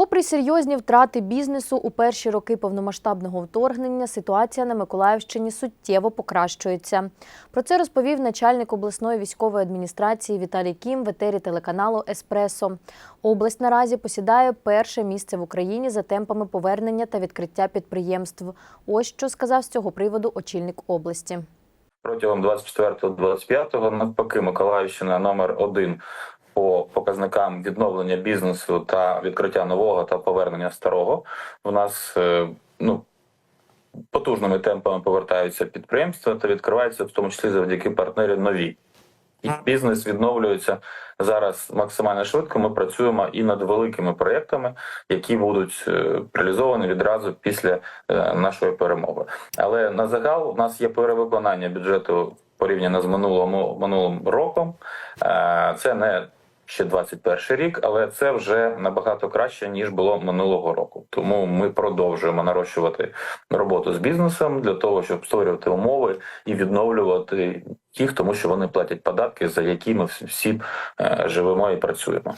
Попри серйозні втрати бізнесу у перші роки повномасштабного вторгнення, ситуація на Миколаївщині суттєво покращується. Про це розповів начальник обласної військової адміністрації Віталій Кім в етері телеканалу Еспресо. Область наразі посідає перше місце в Україні за темпами повернення та відкриття підприємств. Ось що сказав з цього приводу очільник області. Протягом 24-25 навпаки Миколаївщина номер один по показникам відновлення бізнесу та відкриття нового та повернення старого. У нас е, ну потужними темпами повертаються підприємства та відкриваються, в тому числі завдяки партнерів нові. І бізнес відновлюється зараз максимально швидко. Ми працюємо і над великими проєктами, які будуть е, реалізовані відразу після е, нашої перемоги. Але на загал у нас є перевиконання бюджету порівняно з минулому минулим роком. Це не ще 21 рік, але це вже набагато краще ніж було минулого року. Тому ми продовжуємо нарощувати роботу з бізнесом для того, щоб створювати умови і відновлювати їх, тому що вони платять податки, за які ми всі е, живемо і працюємо.